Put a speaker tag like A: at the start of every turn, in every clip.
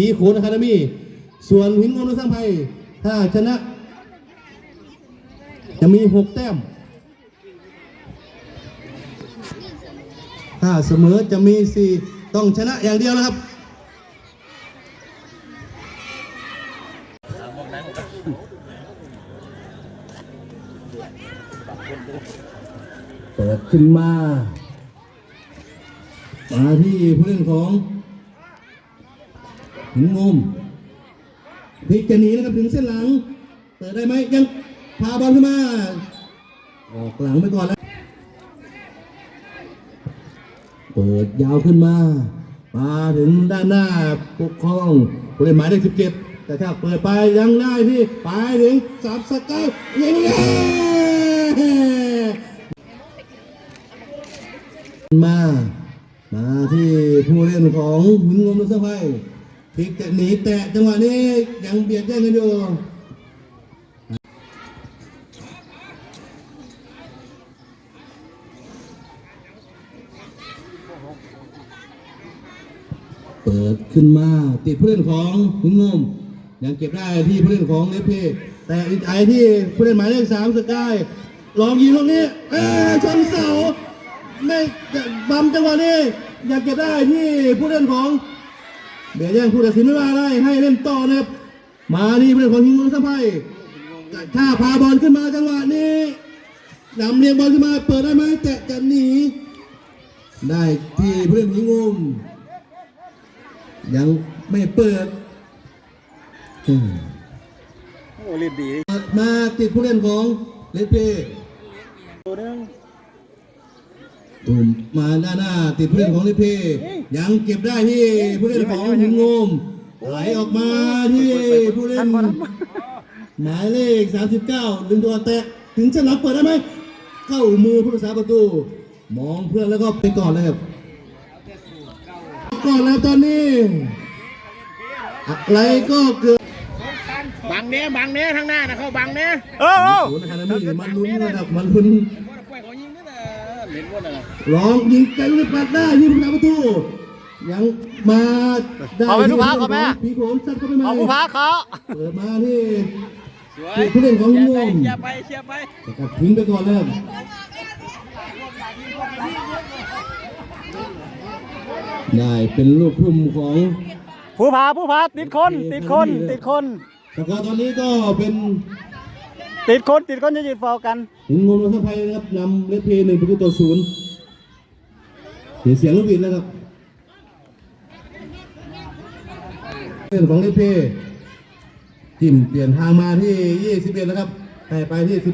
A: ผีโขนอะคาเดมี่ส่วนหินงมนุสร้างภัยถ้าชนะ จะมีหกแต้ม ถ้าเสมอจะมีสี่ต้องชนะอย่างเดียวนะครับเปิดขึ้นมา มาที่ผู้เล่นของ หินงมพลิกจะหนีนะครับถึงเส้นหลัง เปิดได้ไหมยังพาบอลขึ้นมา ออกหลังไปก่อนแล้วเปิดยาวขึ้นมามาถึงด้านหน้าปกครองผู้เล่นหมายเลขสิบเจ็ดแต่ถ้าเปิดไปยังได้ที่ไปถึงสามสกัดยิงเลยมา มาที่ผู้เล่นของหินงมนุสภัย พลิกจะหนีแตะจังหวะนี้ยังเบียดแย่งกันอยู่เปิดขึ้นมาติดผู้เล่นของหินงมยังเก็บได้ที่ผู้เล่นของเลฟเพแต่อีกไอที่ผู้เล่นหมายเลขสามสกายลองยิงตรงนี้เอ้ชนเสาไม่บัมจังหวะนี้ยากเก็บได้ที่ผู้เล่นของ เบียดแย่งผู้ตัดสินไม่ว่าได้ให้เล่นต่อนะครับ มาที่ผู้เล่นของหินงมสะพายถ้าพาบอลขึ้นมาจังหวะนี้นำเรียงบอลขึ้นมาเปิดได้ไหมแตะกันหนีได้ที่ผู้เล่นหินงมยังไม่เปิดอืม
B: โอ้เล่นดี
A: มาติดผู้เล่นของเลสเป้
B: ตัวหนึง
A: ตุ่มมาด้านหน้าติดผู้เล่นของเลสเป้ยังเก็บได้ที่ผู้เล่นของหินงมไหลออกมาที่ผู้เล่นหมายเลข 39 ดึงตัวแตะถึงจะรับเปิดได้ไหมเข้ามือผู้รักษาประตู มองเพื่อนแล้วก็ไปก่อนเลยครับก่อนแล้วตอนนี้อะไรก็เกิด
B: บังเนี้ยบังเนี้ยทางหน้านะเขาบังเนี้ยเออ
A: ศูนย์อะคาเดมี่มันลุ้นนะครับมันลุ้น
B: ปล่อย เขายิงนี่นะเล่นว่าอะไร
A: ลองยิงไกลลูกปัดได้ที่ผู้ประตูยังมาได้
C: เอาไปทุกพักก่อนแม่
A: ผีโขนซัดเข้าไปใหม่
C: เอาผู้พักเขา
A: เปิดมาที่
B: สวย
A: ที่ผู้เล่นของงม
B: เชียร์ไปเชียร์ไป
A: แต่กัดทิ้งไปก่อนเลยครับได้เป็นลูกทุ่มของ
C: ผู้พาผู้พาติดคนติดคนติดคน
A: แต่ก็ตอนนี้ก็เป็น
C: ติดคนติดคนจะยืนเฝ้ากัน
A: หินงมรัฐภัยนะครับนำเลสเพย์หนึ่งประตูต่อศูนย์เสียงเสียงลูกบิดแล้วครับเรื่องของเลสเพย์จิ้มเปลี่ยนทางมาที่21แล้วครับให้ไปที่17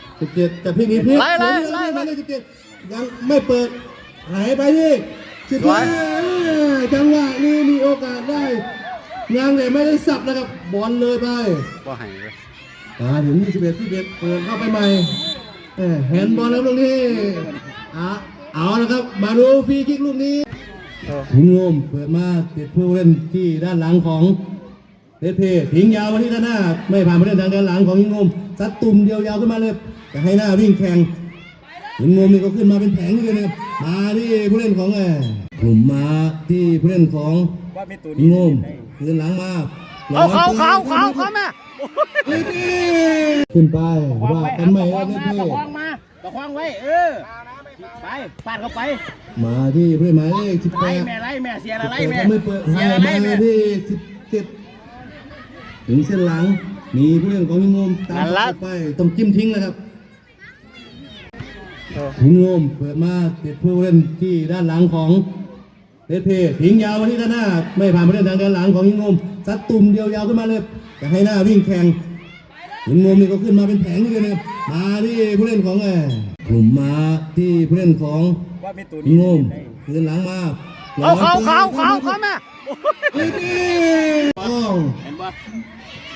A: 17จะพลิกนี้พลิก
C: ไล่ไล่ไล่
A: ไล่ไล่17ยังไม่เปิดหายไปที่15จังหวะนี้มีโอกาสได้ยังแต่ไม่ได้สับนะครับบอลเลยไป
C: ก็หายไป
A: มาถึง21 21เปิดเข้าไปใหม่เอ้ยแฮนด์บอลแล้วลูกนี้อะเอาละครับ มาดูฟรีคิกลูกนี้หิงงมเปิดมาติดผู้เล่นที่ด้านหลังของเลดเพย์ทิ้งยาวมาที่ด้านหน้า ไม่ผ่านผู้เล่นทางด้านหลังของหิงงมซัดตุ่มเดียวยาวขึ้นมาเลยจะให้หน้าวิ่งแข่งหิงงมนี่ก็ขึ้นมาเป็นแผงเลยนะครับมาที่ผู้เล่นของเออกลุ่มมาที่ผู้เล่นของ
B: ว่ามีตัว
A: หิ
B: นี้
A: งงมคืนหลังมา
C: เอาเขาเขาเขาเขาแม่
A: ขึ้นไปว่ากันใหม่แล้วเนี่ย
B: ระ
A: พี่
B: คองมาประคองไว้ เออ ไปปาดเข้าไป
A: มาที่ผู้เล่นหมายเลขสิบแปด
B: แม่ไล่แม่เสียอะไรแม่
A: ไม่เปิด
B: เสียอะไรแม่
A: ที่สิบเจ็ดถึงเส้นหลัง มีผู้เล่นของหิงงมตามไปต้องจิ้มทิ้งนะครับหิงงมเปิดมาติดผู้เล่นที่ด้านหลังของเลดเพย์ทิ้งยาวมาที่ด้านหน้า ไม่ผ่านผู้เล่นทางด้านหลังของหิงงม ซัดตุ่มเดียวยาวขึ้นมาเลยจะให้หน้าวิ่งแข่งหินงมนี่ก็ขึ้นมาเป็นแผงเลยนะครับมาที่ผู้เล่นของเออกลุ่มมาที่ผู้เล่นของ
B: ว่ามีตัว
A: หิ
B: นี้
A: นงมคืนหลังมา
C: เอาเขาเขาเขาเขาแม่
A: เฮ้ยอ้าว
B: เห็นปะ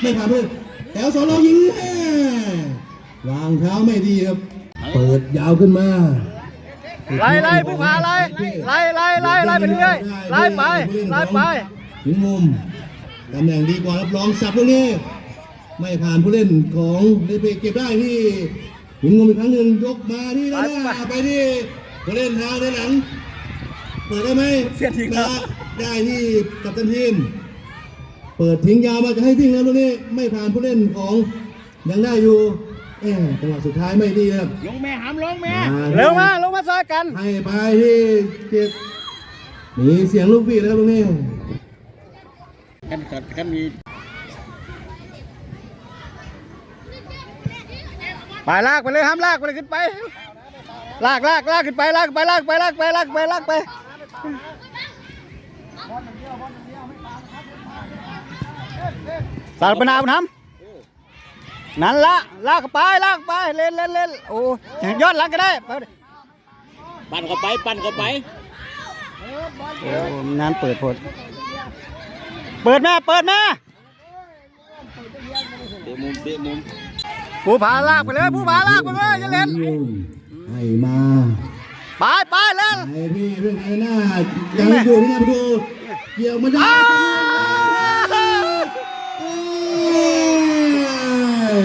A: ไม่ผ่านเพื่อนแถวสองเรายิงแม่วางเท้าไม่ดีครับ เปิดยาวขึ้นมา
C: ไล่ไล่ผู้พาไล่ไล่ไล่ไล่ไล่ไปเรื่อยไล่ไปไล่ไป
A: หินงม ตำแหน่งดีกว่ารับรองสับตรงนี้ไม่ผ่านผู้เล่นของเดเปเก็บได้ที่หินงมอีกครั้งหนึ่งยกมาที่ด้านหน้าไปที่ผู้เล่นทางด้านหลังเปิดได้ไหม
B: เสียทิ้ง
A: นะ
B: แล้ว
A: ได้ที่กัปตันทีม เปิดทิ้งยาวมาจะให้วิ่งแล้วตรงนี้ไม่ผ่านผู้เล่นของยังได้อยู่เอ๊ะจังหวะสุดท้ายไม่ดีนะครับ
B: ลงแม่หามลงแม่
C: เร็วมาลงมาซอยกัน
A: ให้ไปที่เจ็ดมีเสียงลูกบีดนะครับตรงนี้
B: กันกัดกันมี
C: ไปลากไปเลยห้ามลากไปเลยขึ้นไป ลากลากลากขึ้นไปลากไปลากไปลากไปลากไปลากไปสารปนาบุญธรรมนั่นละลากไปลากไปเล่นเล่นเล่นโอ้ยอดหลังก็ได้ไป
B: ปั่นเข้าไปปั่นเข้าไป
C: โอ้งานเปิดพด เปิดแม่เปิดแม่
B: เดี๋ยวมุมเดี๋ยวมุม
C: ผู้ผาลากไปเลยผู้ผาลากไปเลยอย่าเล่น
A: ให้มา
C: ไปไปเล่น
A: ไอ้พี่เรื่องไอ้หน้ายังอยู่ที่หน้าประตูเกี่ยวมาได้
C: อ้าว
A: เอ้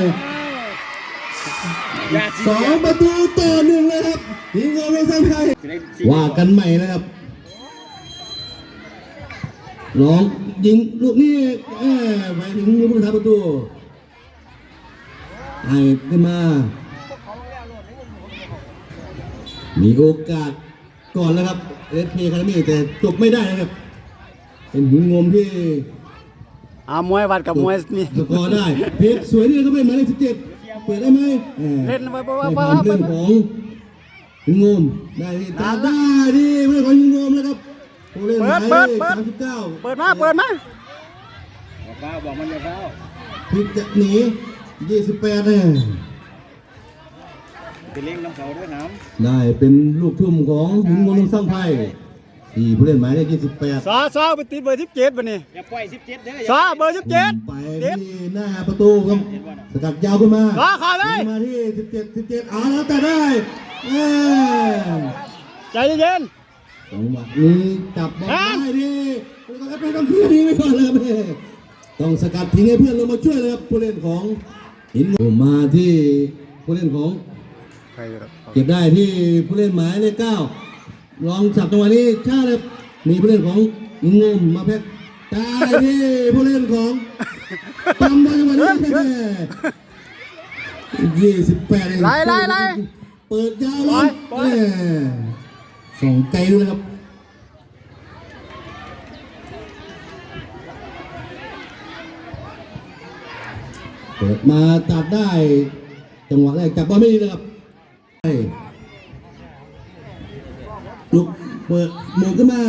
A: ย
B: ยาสี
A: สองประตูต่อหนึ่งเลยครับทีมงานไม่สร้างไทยว่ากันใหม่นะครับ ลองยิงลูกนี้เอ้ยไปถึงผู้ท้าประตูให้ขึ้นมา มีโอกาสก่อนแล้วครับเอสพีคาร์มี่แต่จบไม่ได้นะครับ เป็นหินงมที่
C: อามวยวัดกับมวยนี่
A: สกอร์ได้ เพชรสวยนี่ก็เป็นหมายเลขสิบเจ็ดเปิดได้ไหมออ
C: เล่นไปไปไป
A: ใน
C: ไป
A: ความเคลื่อนของหินงมได้ที่ตาได้ที่เพื่อนของหินงมแล้วครับผู้ เล่นหมายเลขสามสิบเก้า
C: เปิดมาเปิดมา
B: อย่าเฝ้าบอกมันอย่าเฝ้า
A: พลิกจะหนียี่สิบแปดเนี่ย
B: ไปเลี้ยงน้ำเขาด้วยน้
A: ได้เป็นลูกทุ่มของหินงมลงสร้างไพ่ที่ผู้เล่นหมายเลขยี่สิบแปด
C: ซอซอไปติดเบอร์สิบเจ็ดบันนี้ำ
B: อย่าปล่อยสิบเจ็ดเด้อ
C: ซอเบอร์สิบเจ็ด
A: ไป
C: เจ็ด
A: ที่หน้าประตูครับสกัดยาวขึ้นมา
C: ขอขอเลย
A: ยิงมาที่สิบเจ็ดสิบเจ็ดเอาแล้วแต่ได้เอ้ย
C: ใจเย็น
A: จังหวะนี้จับบอลได้ดิแล้วก็ต้องเคลียร์นี้ไว้ก่อนเลยครับพี่ต้องสกัดทิ้งให้เพื่อนลงมาช่วยเลยครับผู้เล่นของหินมาที่ผู้เล่นของ
C: ๆใครครับ
A: เก็บได้ที่ผู้เล่นหมายเลขเก้าลองจับจังหวะนี้ชาเลยมีผู้เล่นของหินงมมาเพชรได้ที่ผู้เล่นของปั๊มบอลจังหวะนี้ยี่สิบแปด
C: ไล่ไล่ไล่
A: เปิดยาวเลย
C: ปล่
A: งไกลด้วยครับเปิดมาตัดได้จังหวะแรกจับบอลไม่ดีนะครับลุกเปิดหมุนขึ้นมา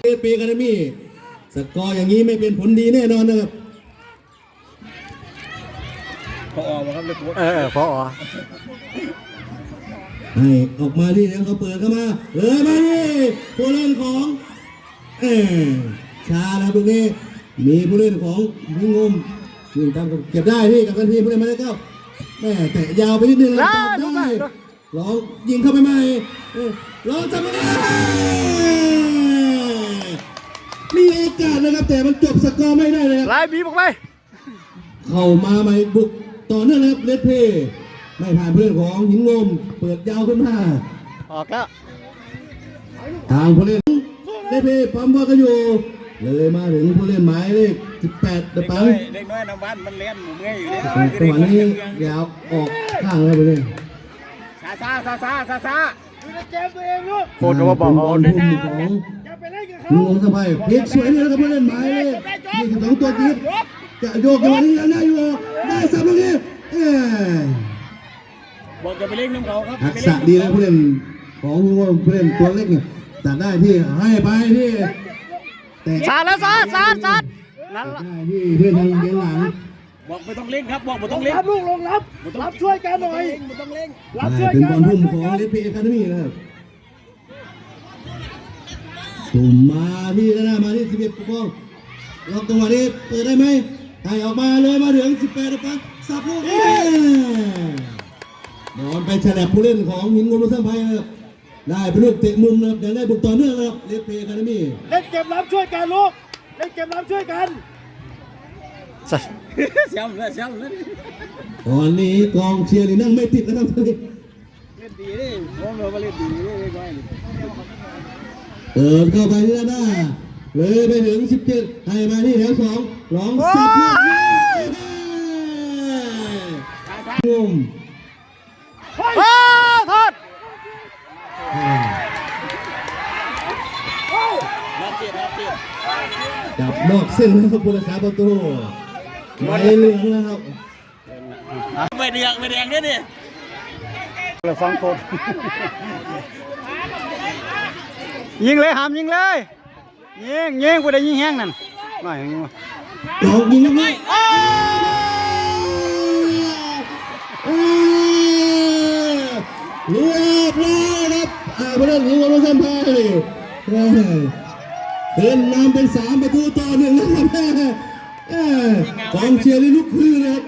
A: เอปีคาเดมี่สกอร์อย่างนี้ไม่เป็นผลดีแน่นอนนะครับ
B: พอออกครับเลยโค้ช
C: เออพอ
A: ให้ออกมาที่แล้วเขาเปิดเข้ามาเลยมาที่ผู้เล่นของเออชาแล้วตรงนี้มีผู้เล่นของพิงมยิงตามกับเก็บได้ที่กับกันทีผู้เล่นหมาได้เก้าแม่แต่ยาวไปนิดนึงแล้วตัดได้ลองยิงเข้าไปใหม่เออลองจับไม่ได้มีโอกาสนะครับแต่มันจบสกอร์ไม่ได้เลยครับ
C: ไล่บีบออกไป
A: เข้ามาใหม่บุกต่อเนื่องเลยครับเลดเพย์ ไม่ผ่านเพื่อนของหินงมเปิดยาวขึ้นมา
C: ออกแล้ว
A: ทางผู้เล่นเลดเพย์ปั๊มบอลกันอยู่ เลยมาถึงผู้เล่นหมายเลข18เด
B: เด็ก
A: ปั
B: น้
A: ง
B: อยเด็กน้อยน้ำบ้านมันเลี้ยนหมูเมื่อยอยู่แล้ว
A: จังหวะนี้ยาวออกข้างแล้วไปเลย
B: ซาซาซาซาซาซา
C: โค้ชก็มาบอกเขา
A: บอลทุ่มของหินงมสบายพลิกสวยเลยนะครับผู้เล่นหมายเลข22ตัวจี๊ดจะโยกจังหวะนี้ยังได้อยู่ได้สับตรงนี้เอ้ย
B: บอกจะไปเลี้ยงน้ำเขาครับ
A: ทักษะดีนะผู้เล่นของผู้เล่นตัวเล็กเนี่ยตัดได้ที่ให้ไปที่แต่
C: สาดแล้วสาดสาดสาดนั่นละ
A: ได้ที่เพื่อนทางเบียงหลัง
B: บอกไม่ต้องเลี้ยงครับบอกไม่ต้องเลี้ยง
D: รับลูกลงรับรับช่วยกันหน่อย
B: ไม่ต้องเลี้ยง
D: รับ
A: ได้
D: ช่วย
A: เป็น
D: กับ
A: อนล
D: รั
A: ทุ่
D: บ
A: ม
D: ช่วย
A: ของ
D: กัน
A: เลพีเอคาเดมี่นะครับตุ่มมาที่ด้านหน้ามาที่สิบเอ็ดปกป้องล็อกจังหวะนี้เปิดได้ไหมให้ออกมาเลยมาถึงสิบแปดปังสับลูกนี้ บอลไปฉลับผู้เล่นของหินงมลูกสร้างไพ่นะครับได้เป็นลูกเตะมุมนะครับยังได้บุกต่อเนื่องนะครับเลพีเอคาเดมี่
D: เล่นเกมรับช่วยกันลูกเล่นเกมรับช่วยกัน
C: สะ
B: เสียมเลยเสียมเลย
A: ตอนนี้กองเชียร์นี่นั่งไม่ติดนะครับตอนนี้
B: เล่นดีดิผมเราก็เล่นดีดิเล็กน้อย
A: เปิดเข้าไปที่ด้านหน้าเลยไปถึง 17ให้มาที่แถวสองลองสับลูกนี้ง จับนอกเส้นนะครับผู้รักษาประตูไม้เหลืองนะครับ
B: ไม่แดงไม่แดงด้วยนี่
C: เลยฟังโทษยิงเลยหามยิงเลยยิงยิงกูได้ยิงแห้งนั่นหน่อยยิง
A: ยิงลูกนี้เรียบร้อยครับอ่าผู้เล่นของเราเส้นพาย เดินนำเป็นสามประตูต่อหนึ่งนะครับแม่เอ้ยกองเชียร์นี่ลุกขึ้นนะครับ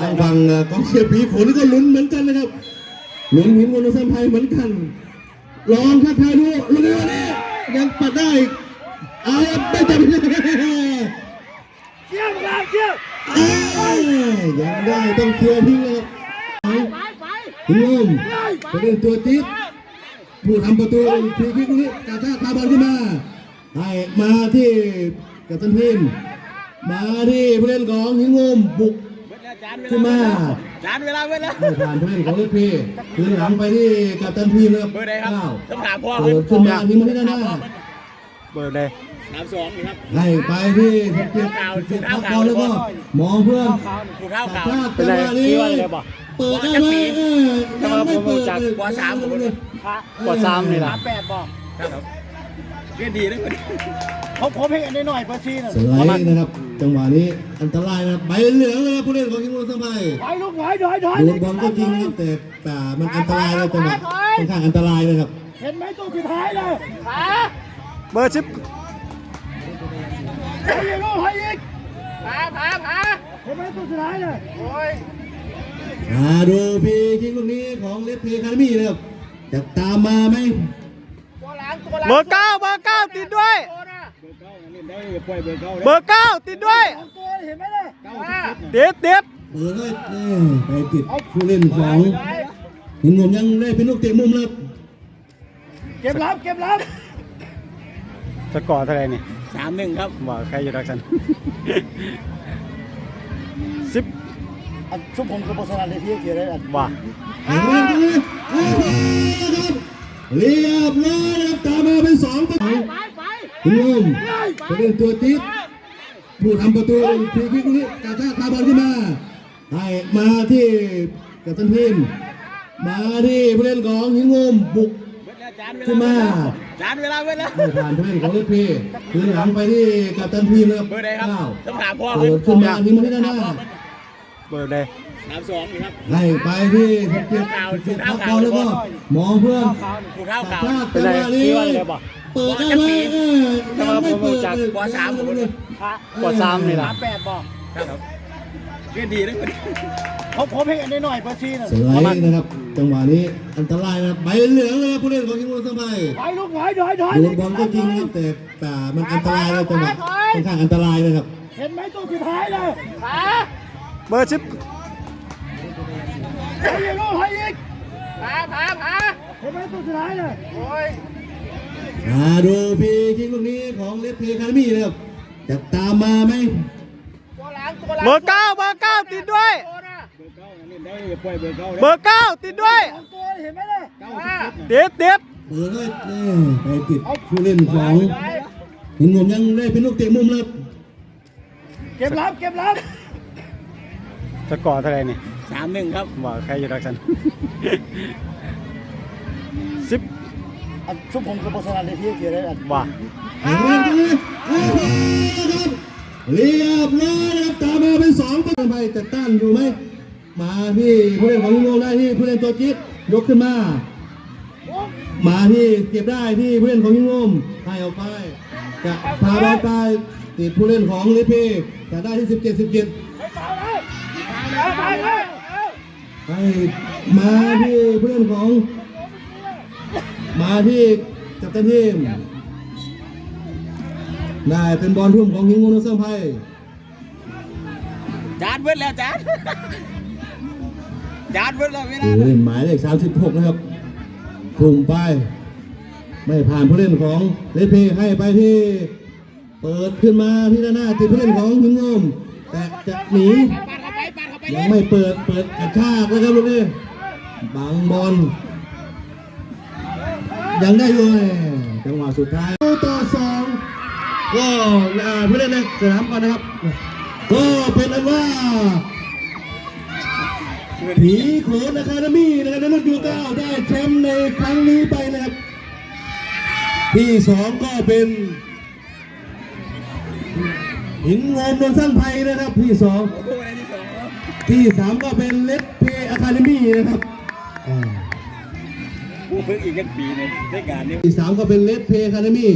A: ทางฝั่งเอ่อกองเชียร์ผีขนก็ลุ้นเหมือนกันนะครับลุ้นหินวนเส้นพายเหมือนกัน ลองทักทายดูลูกนี้วันนี้ยังปัดได้อีกเอาไม่จับไม่ได้
D: เกี่ยวมาเกี่ยว
A: เอ้ยยังได้ต้องเคลียร์ทิ้งเลยถึงลมประเด็นตัวจิ๊ดผู้ทำประตูฟรีคิกลูกนี้กาตาคาบอลขึ้นมา ให้มาที่กัปตันทีมมาที่ผู้เล่นของหิงงมบุกขึ้นมา
B: จานเวลาเวลา
A: ไม่ผ่านผู้เล่นของเล็กพีคืนหลังไปที่กัปตันทีมนะครับ
B: เบอร์ใดครับ
A: เก้า
B: ต้องถามพ่อ
A: เปิดขึ้นมาทีมมาที่ด้านหน้า
C: เบิร์ดเลย
B: สามสองนี่ครับ
A: ให้ไปที่สเก็ตสเก็ตพักบอลแล้วก็มองเพื่อน
B: ถูกเท้า
A: ตัด
B: ขาว
A: พลาดจังหวะนี้เปิดได้ไหมเออยังไม่เปิดเลย
B: กว่าสามผมเลย
C: กดซ้ำนี่ล่ะ
D: แปดบอก
B: ครับ เรียนดีนะคนนี้
D: เขาผมให้กันได้หน่อยเปอร์ซีน่ะ
A: สไลด์นะครับ จังหวะนี้อันตรายนะครับใบเหลืองเลยผู้เล่นของทีมโรสบาย
D: ถอยลูกถอยถอยถอย
A: โดนบอลก็จริงนะครับแต่แต่มันอันตรายเลยจังหวะค่อนข้างอันตรายนะครับ
D: เห็นไหมตัวสุดท้ายเลย
C: เบอร์สิบ
D: ถอยอีกลูกถอยอีก
B: ผาผาผา
D: เห็นไหมตัวสุดท้ายเลย
B: โอ้ย
A: มาดูพีคิกลูกนี้ของเลฟพีคาร์มี่นะครับจะตามมาไหม
C: เบอร์เก้าเบอร์เก้าติดด้วย
B: ตัวนะ
C: เบอร์เก้าติดด้วย
D: สองตัวเห็นไหมเนี่ย
C: ติดติด
A: เปิดเลยเอ้ยไปติดผู้เล่นของหินงมยังได้เป็นลูกเตะมุมแล้ว
D: เก็บรับเก็บรับ
C: สกอร์เท่าไหร่นี่
B: สามหนึ่งครับ
C: ว่าใครอยู่ดักสันสิบ
D: อันชุบผมคือโฆษณาในที่เกียรติได้อัน
C: ว่า
A: เห็นไหมตรงนี้โอ้โหนะครับเรียบร้อยนะครับตามมาเป็นสองประตูหินงมผู้เล่นตัวจิ๊ดผู้ทำประตูฟรีคิกลูกนี้กาตาคาบอลขึ้นมาให้มาที่กัปตันทีมมาที่ผู้เล่นของหินงมบุกขึ้นมา
B: จานเวลาเวลา
A: ไม่ผ่านผู้เล่นของเลฟพีคืนหลังไปที่กัปตันทีมนะครับ
B: เบอร์ใดครับ
A: เก้า
B: ต้องถามพ่อ
A: เปิดขึ้นมาทีมมาที่ด้านหน้า
C: เบอร์เลย
B: สามสองนี่ครับ
A: ให้ไปที่สเก็ตสเก็ตพักบอลแล้วก็มองเพื่อน
B: ถูกเท้า
A: ตัด
B: ขาว
A: พลาด
C: เป็น
A: จัง
C: ไร
A: หวะนี้
C: คิดว่าอะไรบ่
A: เปิดได้ไหมเออยังไม่เปิดเลย
B: กว่าสามผมเลย
C: กดซ้ำนี่ล่ะ
D: แปดบอก
B: ครับเรียนดีนะคนนี้
D: เขาผมให้กันได้หน่อยเปอร์ซีน่ะ
A: สไลด์นะครับจังหวะนี้อันตรายนะครับใบเหลืองเลยผู้เล่นของทีมโรสบาย
D: ถอยลูกถอยถอยถอย
A: โดนบอลก็จริงนะครับแต่แต่มันอันตรายเลยจังหวะค่อนข้างอันตรายนะครับ
D: เห็นไหมตัวสุดท้ายเลย
C: เบอร์สิบ
D: ถอยอีกลูกถอยอีก
B: ผาผาผา
D: เห็นไหมตัวสุดท้ายเลย
B: โอ้ย
A: มาดูพีคิกลูกนี้ของเลฟพีคาร์มี่นะครับจะตามมาไหม
B: ตัวหลังตัวหลัง
C: เบอร์เก้าเบอร์เก้าติดด้วย
B: ตัวนะ
C: เบอร์เก้าติดด้วย
D: สองตัวเห็นไหมเนี่ย
C: ติดติด
A: เปิดเลยเอ้ยไปติดผู้เล่นของหินงมยังได้เป็นลูกเตะมุมแล้ว
D: เก็บรับเก็บรับ
C: สกอร์เท่าไหร่นี่
B: สามหนึ่งครับ
C: ว่าใครอยู่ดักสันสิบ
D: อันชุบผมคือโฆษณาในที่เกียรติได้อัน
C: ว่า
A: เห็นไหมตรงนี้โอ้โหนะครับเรียบร้อยนะครับตามมาเป็นสองประตูไปจะต้านอยู่ไหมมาที่ผู้เล่นของหินงมได้ที่ผู้เล่นตัวจิ๊ดยกขึ้นมา มาที่เก็บได้ที่ผู้เล่นของหินงมให้ออกไปจะพาบอลไปติดผู้เล่นของลิพีจะได้ที่ 17 17 ให้มาที่ผู้เล่นของ มาที่กัปตันทีมได้เป็นบอลทุ่มของหิงมูนเซอร์ไพ
B: จานเวิร์ดแล้วจานจานเวิร์ดแล้วเวลา
A: ผู้เล่นหมายเลข36นะครับทุ่มไป ไม่ผ่านผู้เล่นของเลสเพย์ให้ไปที่ เปิดขึ้นมาที่ด้านหน้าติดผู้เล่นของหินงมแต่จะหนี ยัง
B: ย
A: ไม่เปิดเปิดกระชากแล้วครับลูกนี้บังบอลยังได้อยู่เลยจังหวะสุดท้ายต่อสองก็อ่าผู้เล่นในสนามก่อนนะครับ ก็เป็นอันว่าผีโขนอะคาเดมี่นะครับในรุ่นยูเก้าได้แชมป์ในครั้งนี้ไปนะครับที่สองก็เป็นหินงมนนสร้างไทยนะครับที่สอง
B: โอ้โหใน ที่สองแล้ว
A: ที่สามก็เป็นเลดเพย์อะคาเดมี่นะครับอ่า
B: กูฝึกอีกกันปีหนึงได้การนี้
A: ที่สามก็เป็นเลดเพย์อะคาเดมี่